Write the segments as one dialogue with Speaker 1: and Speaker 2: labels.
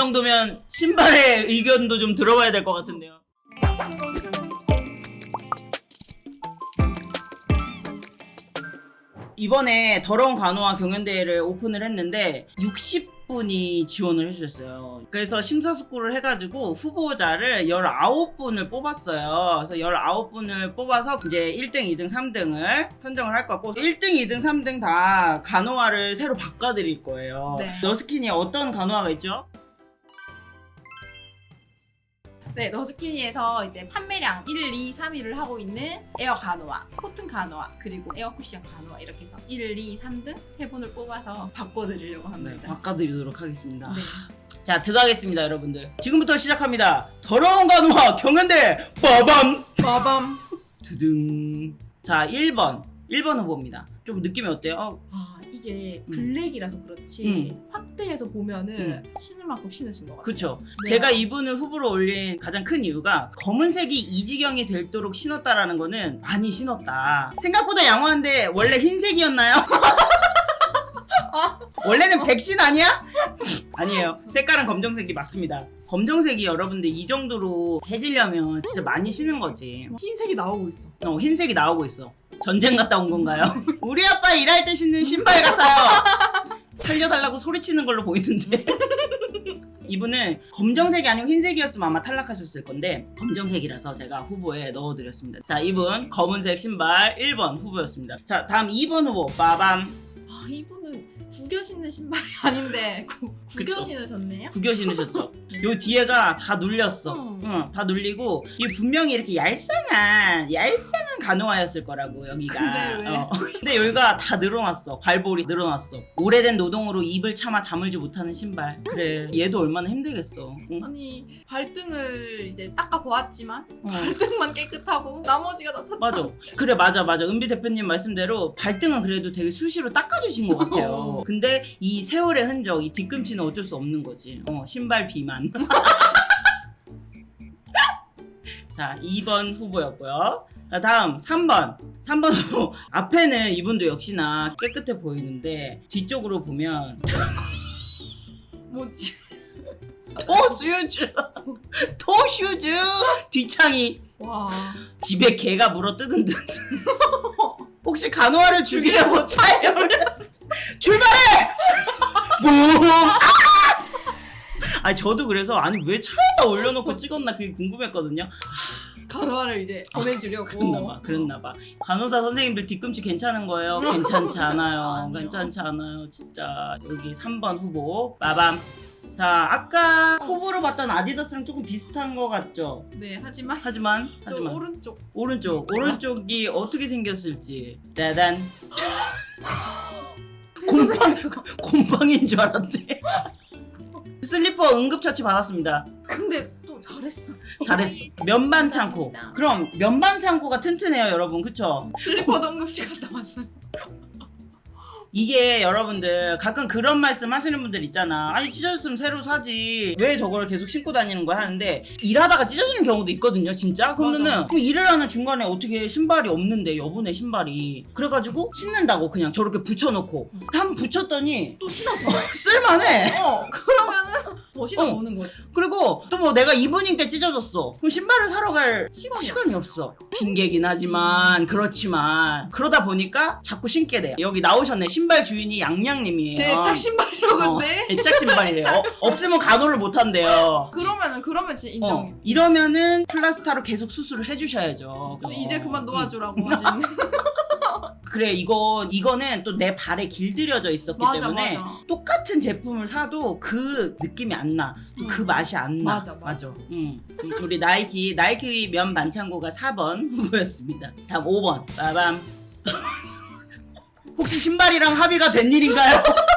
Speaker 1: 정도면 신발의 의견도 좀 들어봐야 될 것 같은데요. 이번에 더러운 간호와 경연대회를 오픈을 했는데 60분이 지원을 해주셨어요. 그래서 심사숙고를 해가지고 후보자를 19분을 뽑았어요. 그래서 19분을 뽑아서 이제 1등, 2등, 3등을 선정을 할 거고 1등, 2등, 3등 다 간호화를 새로 바꿔드릴 거예요.
Speaker 2: 네.
Speaker 1: 너스킨이 어떤 간호화가 있죠?
Speaker 2: 네, 너스키니에서 이제 판매량 1, 2, 3위를 하고 있는 에어 간호화, 코튼 간호화, 그리고 에어 쿠션 간호화 이렇게 해서 1, 2, 3등 세 분을 뽑아서 바꿔드리려고
Speaker 1: 네,
Speaker 2: 합니다.
Speaker 1: 바꿔드리도록 하겠습니다.
Speaker 2: 네.
Speaker 1: 자, 들어가겠습니다, 여러분들. 지금부터 시작합니다. 더러운 간호화 경연대 빠밤!
Speaker 2: 빠밤.
Speaker 1: 두둥. 자, 1번. 1번 후보입니다. 좀 느낌이 어때요? 어,
Speaker 2: 아 이게
Speaker 1: 음.
Speaker 2: 블랙이라서 그렇지
Speaker 1: 음.
Speaker 2: 확대해서 보면은 신을 만큼 신으신 것 같아요.
Speaker 1: 그쵸.
Speaker 2: 네.
Speaker 1: 제가 이분을 후보로 올린 가장 큰 이유가 검은색이 이 지경이 되도록 신었다라는 거는 많이 신었다. 생각보다 양호한데 원래 흰색이었나요? 원래는 백신 아니야? 아니에요. 색깔은 검정색이 맞습니다. 검정색이 여러분들 이 정도로 해지려면 진짜 많이 신은 거지.
Speaker 2: 흰색이 나오고 있어.
Speaker 1: 어, 흰색이 나오고 있어. 전쟁 갔다 온 건가요? 우리 아빠 일할 때 신는 신발 같아요. 살려달라고 소리치는 걸로 보이던데. 이분은 검정색이 아니고 흰색이었으면 아마 탈락하셨을 건데 검정색이라서 제가 후보에 넣어드렸습니다. 자, 이분 검은색 신발 1번 후보였습니다. 자, 다음 2번 후보 빠밤
Speaker 2: 아 이분은 구겨 신는 신발이 아닌데 구, 구겨
Speaker 1: 그쵸.
Speaker 2: 신으셨네요.
Speaker 1: 구겨 신으셨죠? 요 뒤에가 다 눌렸어.
Speaker 2: 음.
Speaker 1: 응, 다 눌리고 이 분명히 이렇게 얄쌍한 얄쌍한 간호화였을 거라고 여기가.
Speaker 2: 근데 왜?
Speaker 1: 어. 근데 여기가 다 늘어났어. 발볼이 늘어났어. 오래된 노동으로 입을 참아 다물지 못하는 신발. 그래, 얘도 얼마나 힘들겠어. 응?
Speaker 2: 아니 발등을 이제 닦아 보았지만
Speaker 1: 어.
Speaker 2: 발등만 깨끗하고 나머지가 다 차차.
Speaker 1: 맞아. 그래, 맞아, 맞아. 은비 대표님 말씀대로 발등은 그래도 되게 수시로 닦아주신 것 같아요.
Speaker 2: 어.
Speaker 1: 근데 이 세월의 흔적, 이 뒤꿈치는 어쩔 수 없는 거지. 어, 신발 비만. 자, 2번 후보였고요. 자, 다음 3번. 3번 후보. 앞에는 이분도 역시나 깨끗해 보이는데 뒤쪽으로 보면
Speaker 2: 뭐지?
Speaker 1: 토슈즈! 토 슈즈! 뒷창이
Speaker 2: 와.
Speaker 1: 집에 개가 물어 뜯은 듯. 혹시 간호화를 죽이려고 차에 올려 출발해! 붐! 아! 저도 그래서 아니 왜 차에다 올려놓고 찍었나 그게 궁금했거든요.
Speaker 2: 간호화를 이제 보내주려고.
Speaker 1: 그랬나봐, 그랬나봐. 간호사 선생님들 뒤꿈치 괜찮은 거예요? 괜찮지 않아요.
Speaker 2: 아니요.
Speaker 1: 괜찮지 않아요. 진짜 여기 3번 후보 빠밤. 자 아까 후보로 봤던 아디다스랑 조금 비슷한 거 같죠?
Speaker 2: 네, 하지만
Speaker 1: 하지만
Speaker 2: 저
Speaker 1: 하지만
Speaker 2: 오른쪽.
Speaker 1: 오른쪽 오른쪽이 어떻게 생겼을지 따단 곰팡 곰팡이인 줄 알았대 슬리퍼 응급처치 받았습니다.
Speaker 2: 근데 또 잘했어.
Speaker 1: 잘했어. 면반 창고. 그럼 면반 창고가 튼튼해요 여러분. 그쵸?
Speaker 2: 슬리퍼 동급시 갔다 왔어요.
Speaker 1: 이게 여러분들 가끔 그런 말씀 하시는 분들 있잖아. 아니 찢어졌으면 새로 사지. 왜 저걸 계속 신고 다니는 거야? 하는데 일하다가 찢어지는 경우도 있거든요 진짜? 그러면은. 그럼 일을 하는 중간에 어떻게 신발이 없는데 여분의 신발이? 그래가지고 신는다고 그냥 저렇게 붙여놓고. 한 번 붙였더니
Speaker 2: 또 신어져.
Speaker 1: 쓸만해.
Speaker 2: 어, 그러면은 더 신어보는 거지.
Speaker 1: 그리고 또 뭐 내가 이브닝 때 찢어졌어 그럼 신발을 사러 갈
Speaker 2: 시간이
Speaker 1: 시간이 없어. 핑계긴 하지만 그렇지만 그러다 보니까 자꾸 신게 돼. 여기 나오셨네. 신발 주인이 양양님이에요.
Speaker 2: 제짝 신발이로
Speaker 1: 어,
Speaker 2: 근데.
Speaker 1: 애짝 신발이래요. 어, 없으면 간호를 못 한대요.
Speaker 2: 그러면은 그러면 진짜 인정.
Speaker 1: 어, 이러면은 플라스타로 계속 수술을 해주셔야죠.
Speaker 2: 근데 이제 그만
Speaker 1: 음.
Speaker 2: 놓아주라고.
Speaker 1: 그래 이거 이거는 또 내 발에 길들여져 있었기
Speaker 2: 맞아,
Speaker 1: 때문에
Speaker 2: 맞아.
Speaker 1: 똑같은 제품을 사도 그 느낌이 안 나. 또그
Speaker 2: 음.
Speaker 1: 맛이 안 나.
Speaker 2: 맞아, 맞아.
Speaker 1: 음. 우리 나이키 나이키 면 반창고가 4번 후보였습니다. 다음 5번. 빠밤. 혹시 신발이랑 합의가 된 일인가요?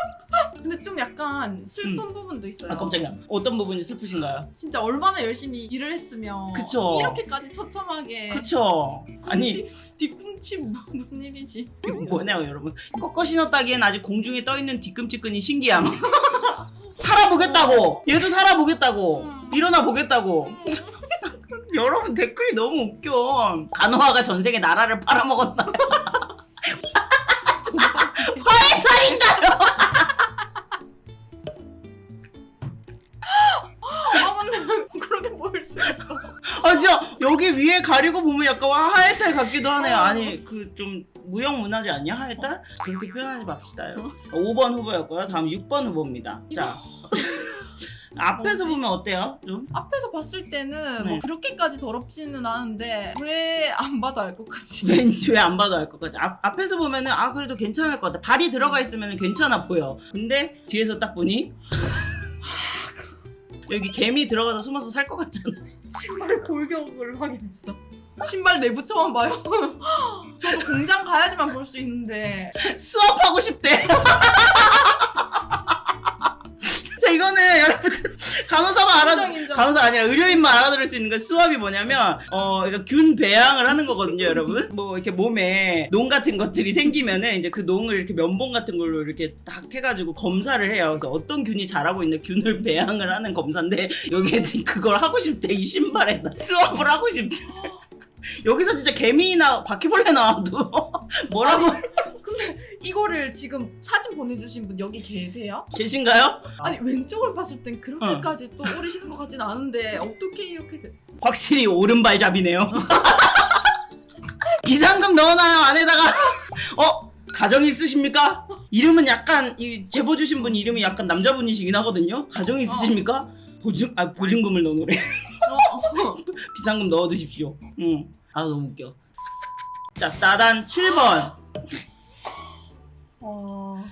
Speaker 2: 근데 좀 약간 슬픈 부분도 있어요.
Speaker 1: 아 깜짝이야. 어떤 부분이 슬프신가요?
Speaker 2: 진짜 얼마나 열심히 일을 했으면
Speaker 1: 그쵸.
Speaker 2: 이렇게까지 처참하게
Speaker 1: 그쵸? 아니
Speaker 2: 뒤꿈치, 뒤꿈치 뭐- 무슨 일이지?
Speaker 1: 이거 뭐냐고 여러분. 꺾어 신었다기엔 아직 공중에 떠 있는 뒤꿈치끈이 신기함. 살아보겠다고. 얘도 살아보겠다고.
Speaker 2: 음.
Speaker 1: 일어나 보겠다고. 여러분 댓글이 너무 웃겨. 간호화가 전세계 나라를 팔아먹었다. 가리고 보면 약간 와 하회탈 같기도 하네요. 아니 그 좀 무형 문화재 아니야 하회탈? 그렇게 표현하지 맙시다요. 5번 후보였고요. 다음 6번 후보입니다. 자 앞에서 보면 어때요? 좀
Speaker 2: 앞에서 봤을 때는
Speaker 1: 네.
Speaker 2: 뭐 그렇게까지 더럽지는 않은데 왜 안 봐도 알 것 같지?
Speaker 1: 왠지 왜 안 봐도 알 것 같아. 앞, 앞에서 보면은 아 그래도 괜찮을 것 같아. 발이 들어가 있으면 괜찮아 보여. 근데 뒤에서 딱 보니 여기 개미 들어가서 숨어서 살 것 같잖아.
Speaker 2: 신발 골격을 확인했어. 신발 내부 처음 봐요. 저도 공장 가야지만 볼 수 있는데
Speaker 1: 수업하고 싶대. 자 이거는 여러분 간호사만 알아
Speaker 2: 인정, 인정.
Speaker 1: 간호사 아니라 의료인만 알아들을 수 있는 건 수압이 뭐냐면 어 그러니까 균 배양을 하는 거거든요, 여러분. 뭐 이렇게 몸에 농 같은 것들이 생기면은 이제 그 농을 이렇게 면봉 같은 걸로 이렇게 딱 해가지고 검사를 해요. 그래서 어떤 균이 자라고 있는 균을 배양을 하는 검사인데 여기에 지금 그걸 하고 싶대 이 신발에 수압을 하고 싶대. 여기서 진짜 개미나 바퀴벌레 나와도 뭐라고
Speaker 2: 이거를 지금 사진 보내주신 분 여기 계세요?
Speaker 1: 계신가요?
Speaker 2: 아니 왼쪽을 봤을 땐 그렇게까지 또 오르시는 것 같진 않은데 어떻게 이렇게 돼?
Speaker 1: 확실히 오른발잡이네요. 비상금 넣어놔요 안에다가. 어 가정 있으십니까? 이름은 약간 이 제보 주신 분 이름이 약간 남자분이시긴 하거든요. 가정 있으십니까? 보증 아 보증금을 넣어놓으래.
Speaker 2: 어, 어.
Speaker 1: 비상금 넣어두십시오. 응. 아 너무 웃겨. 자 따단 7번.
Speaker 2: 어...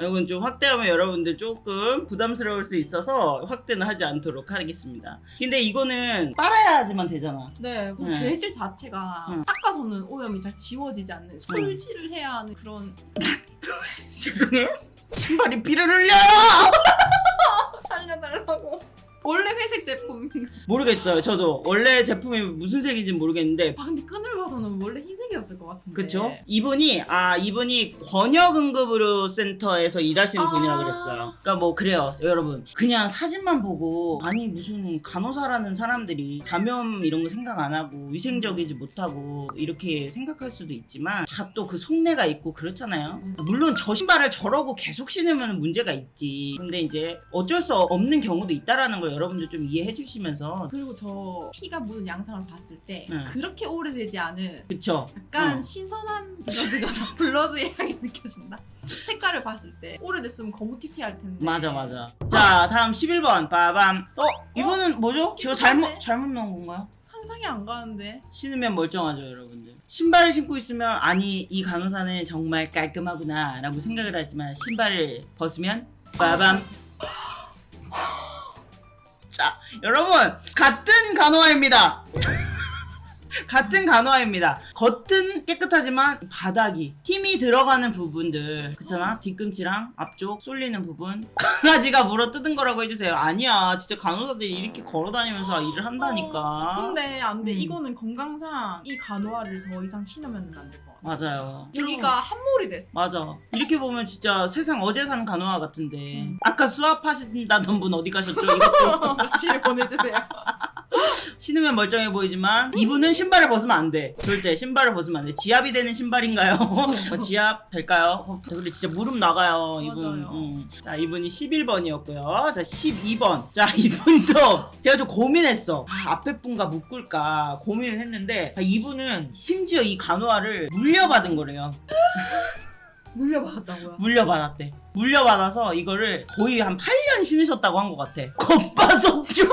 Speaker 1: 이건 좀 확대하면 여러분들 조금 부담스러울 수 있어서 확대는 하지 않도록 하겠습니다. 근데 이거는 빨아야지만 되잖아.
Speaker 2: 네, 그
Speaker 1: 네.
Speaker 2: 재질 자체가
Speaker 1: 응.
Speaker 2: 닦아서는 오염이 잘 지워지지 않는 솔질을 해야 하는 그런
Speaker 1: 죄송해요. 신발이 피를 흘려요.
Speaker 2: 살려달라고. 원래 회색 제품.
Speaker 1: 모르겠어요. 저도 원래 제품이 무슨 색인지 모르겠는데.
Speaker 2: 아 근데 끈을 봐서는 원래 흰색이었을 것 같은데.
Speaker 1: 그쵸? 이분이 아 이분이 권역응급의료 센터에서 일하시는
Speaker 2: 아.
Speaker 1: 분이라 그랬어요. 그러니까 뭐 그래요, 여러분. 그냥 사진만 보고 아니 무슨 간호사라는 사람들이 감염 이런 거 생각 안 하고 위생적이지 못하고 이렇게 생각할 수도 있지만 다 또 그 속내가 있고 그렇잖아요. 물론 저 신발을 저러고 계속 신으면 문제가 있지. 근데 이제 어쩔 수 없는 경우도 있다라는 걸 여러분들 좀 이해해 주시면서
Speaker 2: 그리고 저 피가 묻은 양상을 봤을 때
Speaker 1: 응.
Speaker 2: 그렇게 오래되지 않은
Speaker 1: 그쵸?
Speaker 2: 약간
Speaker 1: 응.
Speaker 2: 신선한 블러드가 블러드의 향이 느껴진다. 색깔을 봤을 때 오래됐으면 거무튀튀 할 텐데.
Speaker 1: 맞아 맞아. 자 다음 11번 빠밤. 어 이분은 뭐죠? 제가 잘못 잘못 넣은 건가요?
Speaker 2: 상상이 안 가는데.
Speaker 1: 신으면 멀쩡하죠 여러분들. 신발을 신고 있으면 아니 이 간호사는 정말 깔끔하구나 라고 생각을 하지만 신발을 벗으면 빠밤. 자 여러분 같은 간호화입니다. 같은 간호화입니다. 겉은 깨끗하지만 바닥이 힘이 들어가는 부분들 그렇잖아 뒤꿈치랑 앞쪽 쏠리는 부분 강아지가 물어 뜯은 거라고 해주세요. 아니야 진짜 간호사들이 이렇게 걸어다니면서 일을 한다니까.
Speaker 2: 근데 안 돼.
Speaker 1: 음.
Speaker 2: 이거는 건강상 이 간호화를 더 이상 신으면 안 될 것 같아.
Speaker 1: 맞아요.
Speaker 2: 여기가 한몰이 됐어.
Speaker 1: 맞아. 이렇게 보면 진짜 세상 어제 산 간호화 같은데.
Speaker 2: 음.
Speaker 1: 아까 수압하신다던 분 어디 가셨죠? 이것도
Speaker 2: 지혜 보내주세요.
Speaker 1: 신으면 멀쩡해 보이지만 이분은 신발을 벗으면 안 돼. 절대 신발을 벗으면 안 돼. 지압이 되는 신발인가요? 어, 지압 될까요? 어, 근데 진짜 무릎 나가요. 이분.
Speaker 2: 맞아요.
Speaker 1: 음. 자 이분이 11번이었고요. 자 12번. 자 이분도 제가 좀 고민했어. 아, 앞에 분과 묶을까 고민을 했는데 아, 이분은 심지어 이 간호화를 물려받은 거래요.
Speaker 2: 물려받았다고요?
Speaker 1: 물려받았대. 물려받아서 이거를 거의 한 8년 신으셨다고 한 것 같아. 겉바속죠.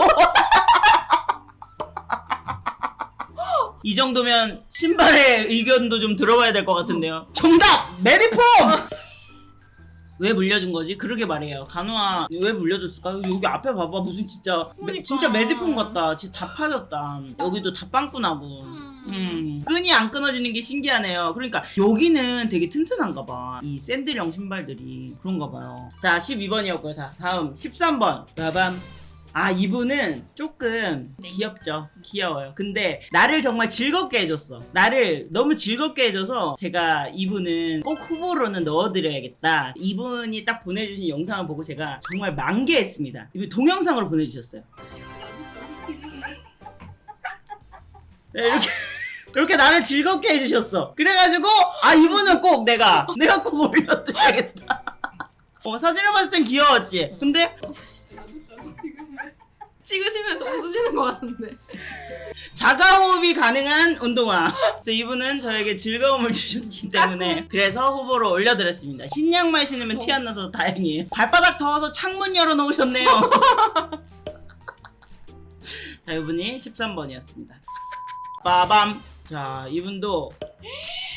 Speaker 1: 이 정도면 신발의 의견도 좀 들어봐야 될 것 같은데요. 정답! 메디폼! 왜 물려준 거지? 그러게 말이에요. 간호화 왜 물려줬을까? 여기 앞에 봐봐 무슨 진짜 메-
Speaker 2: 그러니까.
Speaker 1: 진짜 메디폼 같다. 진짜 다 파졌다. 여기도 다 빵꾸나고. 음, 끈이 안 끊어지는 게 신기하네요. 그러니까 여기는 되게 튼튼한가 봐. 이 샌들형 신발들이 그런가 봐요. 자, 12번이었고요. 자, 다음 13번. 빠밤. 아, 이분은 조금
Speaker 2: 네.
Speaker 1: 귀엽죠. 귀여워요. 근데 나를 정말 즐겁게 해줬어. 나를 너무 즐겁게 해줘서 제가 이분은 꼭 후보로는 넣어드려야겠다. 이분이 딱 보내주신 영상을 보고 제가 정말 만개했습니다. 이분 동영상으로 보내주셨어요. 네, 이렇게. 이렇게 나를 즐겁게 해주셨어. 그래가지고, 아, 이분은 꼭 내가, 내가 꼭 올려드려야겠다. 어, 사진을 봤을 땐 귀여웠지? 근데,
Speaker 2: 찍으시면서 웃으시는 것 같은데.
Speaker 1: 자가호흡이 가능한 운동화. 그래서 이분은 저에게 즐거움을 주셨기 때문에 그래서 후보로 올려드렸습니다. 흰 양말 신으면 티 안 나서 다행이에요. 발바닥 더워서 창문 열어놓으셨네요. 자, 이분이 13번이었습니다. 빠밤. 자, 이분도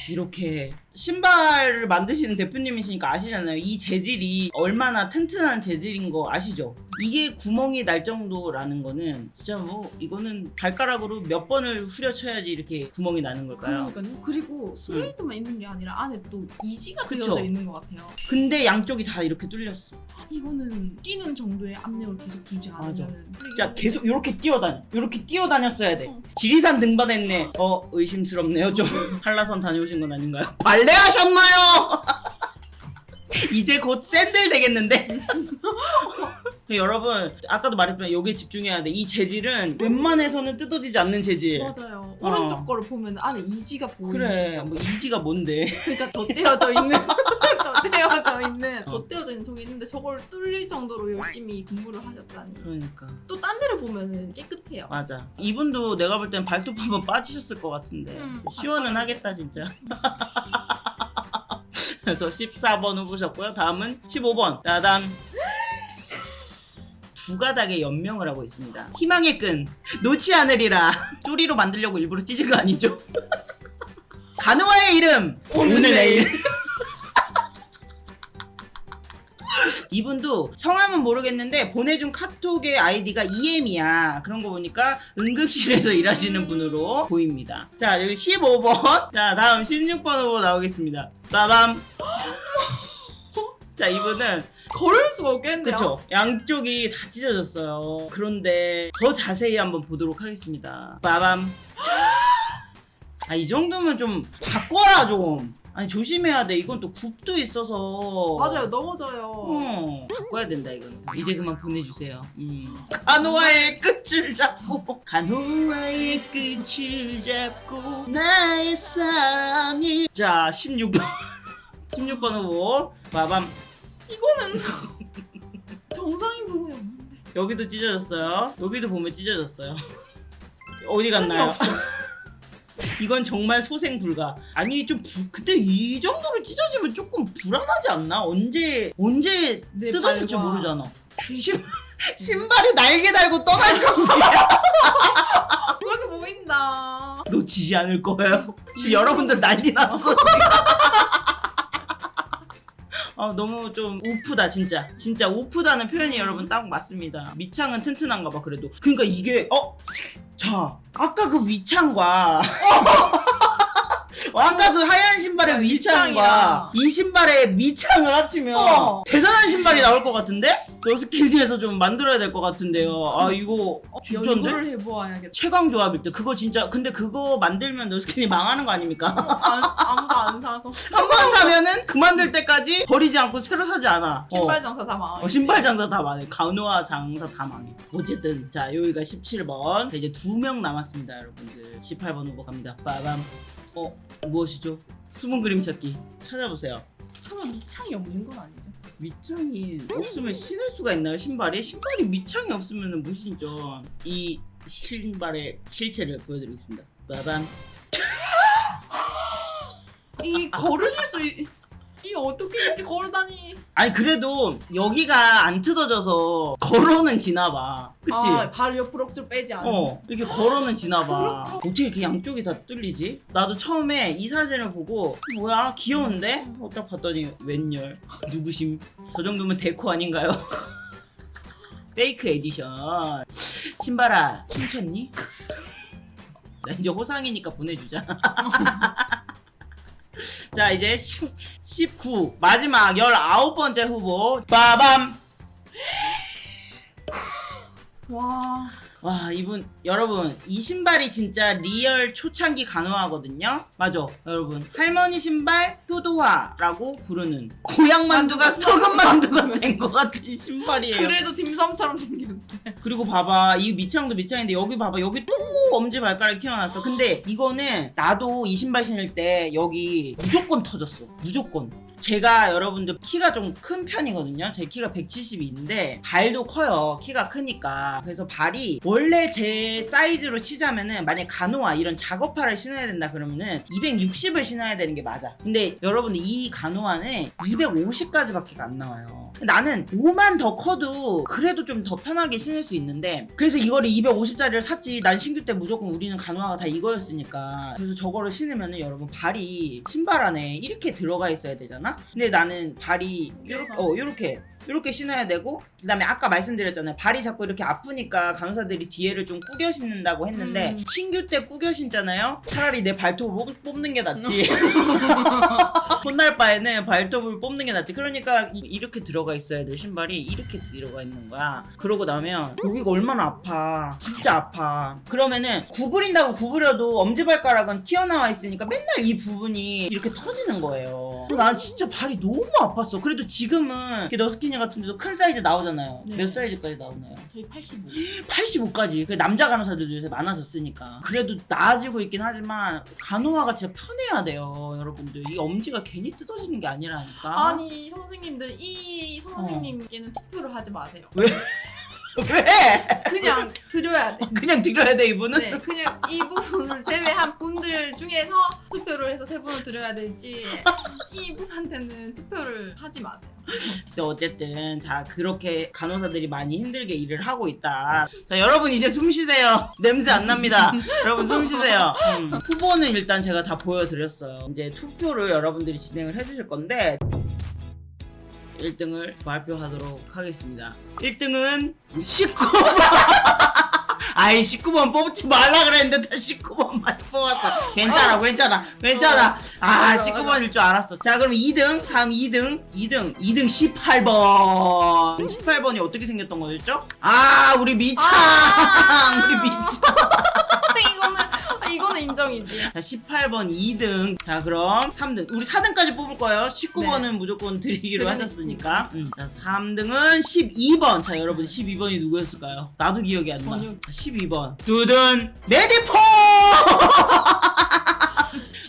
Speaker 1: 이렇게 신발을 만드시는 대표님이시니까 아시잖아요. 이 재질이 얼마나 튼튼한 재질인 거 아시죠? 이게 구멍이 날 정도라는 거는 진짜 뭐 이거는 발가락으로 몇 번을 후려쳐야지 이렇게 구멍이 나는 걸까요?
Speaker 2: 그러니까요. 그리고 스웨이드만 있는 게 아니라 안에 또 이지가
Speaker 1: 그쵸.
Speaker 2: 되어져 있는 것 같아요.
Speaker 1: 근데 양쪽이 다 이렇게 뚫렸어.
Speaker 2: 이거는 뛰는 정도의 압력을 계속 주지 않으면
Speaker 1: 진짜 계속 이렇게 뛰어다녀. 이렇게 뛰어다녔어야 돼.
Speaker 2: 어.
Speaker 1: 지리산 등반했네. 어 의심스럽네요. 좀 한라산 다녀오신 건 아닌가요? 발레 하셨나요? 이제 곧 샌들 되겠는데? 여러분 아까도 말했지만 여기에 집중해야 돼. 이 재질은 웬만해서는 뜯어지지 않는 재질.
Speaker 2: 맞아요.
Speaker 1: 어.
Speaker 2: 오른쪽 거를 보면 안에 이지가 보이죠.
Speaker 1: 그래 뭐 이지가 뭔데?
Speaker 2: 그러니까 덧대어져 있는 덧대어져 있는
Speaker 1: 어.
Speaker 2: 덧대어져 있는 저기 있는데 저걸 뚫릴 정도로 열심히 근무를 하셨다니.
Speaker 1: 그러니까
Speaker 2: 또 딴 데를 보면은 깨끗해요.
Speaker 1: 맞아. 이분도 내가 볼 땐 발톱 한번 빠지셨을 것 같은데
Speaker 2: 음.
Speaker 1: 시원은 하겠다 진짜. 그래서 14번 후보셨고요. 다음은 15번. 따단. 두 가닥의 연명을 하고 있습니다. 희망의 끈 놓지 않으리라. 쪼리로 만들려고 일부러 찢은 거 아니죠? 간호와의 이름 오늘 내일. 이분도 성함은 모르겠는데 보내준 카톡의 아이디가 EM이야. 그런 거 보니까 응급실에서 일하시는 분으로 보입니다. 자, 여기 15번. 자, 다음 16번 후보 나오겠습니다. 빠밤. 자, 이분은
Speaker 2: 걸을 수가 없겠네요.
Speaker 1: 그쵸 양쪽이 다 찢어졌어요. 그런데 더 자세히 한번 보도록 하겠습니다. 빠밤. 아, 이 정도면 좀 바꿔라 좀. 아니 조심해야 돼. 이건 또 굽도 있어서.
Speaker 2: 맞아요. 넘어져요.
Speaker 1: 어, 바꿔야 된다 이건. 이제 그만 보내주세요. 음. 간호와의 끝을 잡고 간호와의 끝을 잡고 나의 사랑이 자 16번 16번 후보 마밤
Speaker 2: 이거는 정상인 부분이 없는데.
Speaker 1: 여기도 찢어졌어요. 여기도 보면 찢어졌어요. 어디 갔나요? 이건 정말 소생 불가. 아니 좀 부, 근데 이 정도로 찢어지면 조금 불안하지 않나? 언제 언제
Speaker 2: 내
Speaker 1: 뜯어질지
Speaker 2: 발과
Speaker 1: 모르잖아. 신, 신발이 날개 달고 떠날 정도야.
Speaker 2: 그렇게 보인다.
Speaker 1: 놓치지 않을 거예요. 지금 여러분들 난리 났어. 아 너무 좀 우프다 진짜 진짜 우프다는 표현이 여러분 딱 맞습니다 밑창은 튼튼한가 봐 그래도 그러니까 이게 어? 자 아까 그 위창과 어, 아까 그 하얀 신발의
Speaker 2: 야,
Speaker 1: 위창과.
Speaker 2: 이
Speaker 1: 신발의 밑창을 합치면
Speaker 2: 어.
Speaker 1: 대단한 신발이 나올 것 같은데? 너스키드에서 좀 만들어야 될 것 같은데요 아 이거
Speaker 2: 어,
Speaker 1: 진짜인데?
Speaker 2: 이거를 해보아야겠다.
Speaker 1: 최강 조합일 때 그거 진짜 근데 그거 만들면 너스킨이 망하는 거 아닙니까?
Speaker 2: 안, 아무도 안 사서
Speaker 1: 한 번 사면은 그 만들 때까지 버리지 않고 새로 사지 않아.
Speaker 2: 신발
Speaker 1: 어.
Speaker 2: 장사 다 망.
Speaker 1: 어, 신발 장사 다 망해. 가누아 장사 다 망해. 어쨌든 자 여기가 17번. 자, 이제 두 명 남았습니다, 여러분들. 18번 후보 갑니다. 빠밤. 어 무엇이죠? 숨은 그림 찾기 찾아보세요.
Speaker 2: 설마 밑창이 없는 건 아니죠?
Speaker 1: 밑창이 없으면 신을 수가 있나요? 신발이? 신발이 밑창이 없으면 못 신죠. 이 신발의 실체를 보여드리겠습니다. 빠밤.
Speaker 2: 이 걸으실 수 있... 이 어떻게 이렇게 걸어다니?
Speaker 1: 아니 그래도 여기가 안 뜯어져서 걸어는 지나봐. 그치?
Speaker 2: 아, 발 옆으로 좀 빼지 않아.
Speaker 1: 어 이렇게 걸어는 지나봐. 어떻게 이렇게 양쪽이 다 뚫리지? 나도 처음에 이 사진을 보고 뭐야 귀여운데? 어, 딱 봤더니 웬열 누구심? 저 정도면 데코 아닌가요? 페이크 에디션. 신발아 춤췄니? 나 이제 호상이니까 보내주자. 자 이제 10, 19 마지막 19번째 후보 빠밤
Speaker 2: 와.
Speaker 1: 와 이분 여러분 이 신발이 진짜 리얼 초창기 간호하거든요? 맞아. 여러분 할머니 신발 효도화라고 부르는 고향 만두가
Speaker 2: 만두가
Speaker 1: 썩은 만두가
Speaker 2: 썩은
Speaker 1: 된것 같은 신발이에요.
Speaker 2: 그래도 딤섬처럼 생겼대.
Speaker 1: 그리고 봐봐 이 밑창도 밑창인데 여기 봐봐 여기 또 엄지 발가락이 튀어나왔어. 근데 이거는 나도 이 신발 신을 때 여기 무조건 터졌어. 무조건 제가 여러분들 키가 좀 큰 편이거든요. 제 키가 172인데 발도 커요. 키가 크니까. 그래서 발이 원래 제 사이즈로 치자면은 만약 간호화 이런 작업화를 신어야 된다 그러면은 260을 신어야 되는 게 맞아. 근데 여러분 이 간호화는 250까지밖에 안 나와요. 나는 5만 더 커도 그래도 좀 더 편하게 신을 수 있는데 그래서 이거를 250짜리를 샀지. 난 신규 때 무조건 우리는 간호화가 다 이거였으니까. 그래서 저거를 신으면은 여러분 발이 신발 안에 이렇게 들어가 있어야 되잖아. 근데 나는 발이 요렇게? 어 요렇게 이렇게 신어야 되고 그다음에 아까 말씀드렸잖아요. 발이 자꾸 이렇게 아프니까 간호사들이 뒤에를 좀 꾸겨 신는다고 했는데
Speaker 2: 음.
Speaker 1: 신규 때 꾸겨 신잖아요? 차라리 내 발톱을 뽑- 뽑는 게 낫지 혼날 바에는 발톱을 뽑는 게 낫지. 그러니까 이, 렇게 들어가 있어야 돼. 신발이 이렇게 들어가 있는 거야. 그러고 나면 여기가 얼마나 아파. 진짜 아파. 그러면은 구부린다고 구부려도 엄지발가락은 튀어나와 있으니까 맨날 이 부분이 이렇게 터지는 거예요. 난 진짜 발이 너무 아팠어. 그래도 지금은 너스키니 같은 데도 큰 사이즈 나오잖아요.
Speaker 2: 네.
Speaker 1: 몇 사이즈까지 나오나요?
Speaker 2: 저희 85.
Speaker 1: 85까지. 그 남자 간호사들도 요새 많아졌으니까. 그래도 나아지고 있긴 하지만 간호화가 진짜 편해야 돼요 여러분들. 이 엄지가 괜히 뜯어지는 게 아니라니까
Speaker 2: 아니 선생님들 이 선생님께는 투표를 하지 마세요.
Speaker 1: 왜?
Speaker 2: 그냥 드려야 돼.
Speaker 1: 그냥 드려야 돼 이분은?
Speaker 2: 네, 그냥 이 부분을 제외한 분들 중에서 투표를 해서 세 분을 드려야 되지 이 분한테는 투표를 하지 마세요.
Speaker 1: 근데 어쨌든 자 그렇게 간호사들이 많이 힘들게 일을 하고 있다 자 여러분 이제 숨 쉬세요 냄새 안 납니다 여러분 숨 쉬세요 음. 후보는 일단 제가 다 보여드렸어요 이제 투표를 여러분들이 진행을 해주실 건데 1등을 발표하도록 하겠습니다. 1등은 19번. 아이 19번 뽑지 말라 그랬는데 다 19번만 뽑았어. 괜찮아 괜찮아 괜찮아. 아
Speaker 2: 맞아,
Speaker 1: 19번일 줄 알았어. 자 그럼 2등 다음 2등 2등 2등 18번. 18번이 어떻게 생겼던 거였죠? 아 우리 미창. 우리 미창
Speaker 2: 이거는 아, 이거는 인정이지.
Speaker 1: 자 18번 2등 자 그럼 3등 우리 4등까지 뽑을 거예요 19번은
Speaker 2: 네.
Speaker 1: 무조건 드리기로. 하셨으니까 음. 자 3등은 12번 자 여러분 12번이 누구였을까요? 나도 기억이 안나
Speaker 2: 번역.
Speaker 1: 12번 두둔 레디포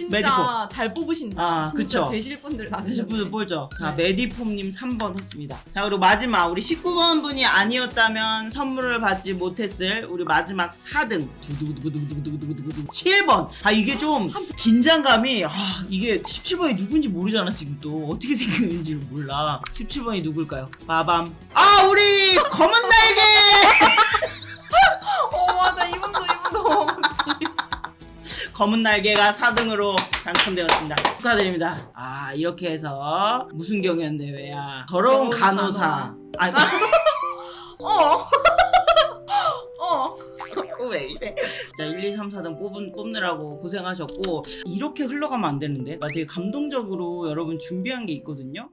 Speaker 2: 진짜
Speaker 1: 메디포.
Speaker 2: 잘 뽑으신다.
Speaker 1: 아,
Speaker 2: 진짜
Speaker 1: 그쵸.
Speaker 2: 되실 분들.
Speaker 1: 분들 보죠. 자,
Speaker 2: 네.
Speaker 1: 메디폼님 3번 했습니다. 자, 그리고 마지막 우리 19번 분이 아니었다면 선물을 받지 못했을 우리 마지막 4등 두두두두두두두두두두 7번. 아 이게 좀 긴장감이 아 이게 17번이 누군지 모르잖아 지금 또 어떻게 생겼는지 몰라. 17번이 누굴까요? 빠밤. 아 우리 검은 날개. 검은 날개가 4등으로 당첨되었습니다. 축하드립니다. 아 이렇게 해서 무슨 경연 대회야? 더러운
Speaker 2: 더러운
Speaker 1: 간호사. 아
Speaker 2: 어. 어.
Speaker 1: 자꾸 왜 이래? 자 1, 2, 3, 4등 뽑은, 뽑느라고 고생하셨고 이렇게 흘러가면 안 되는데 나 되게 감동적으로 여러분 준비한 게 있거든요.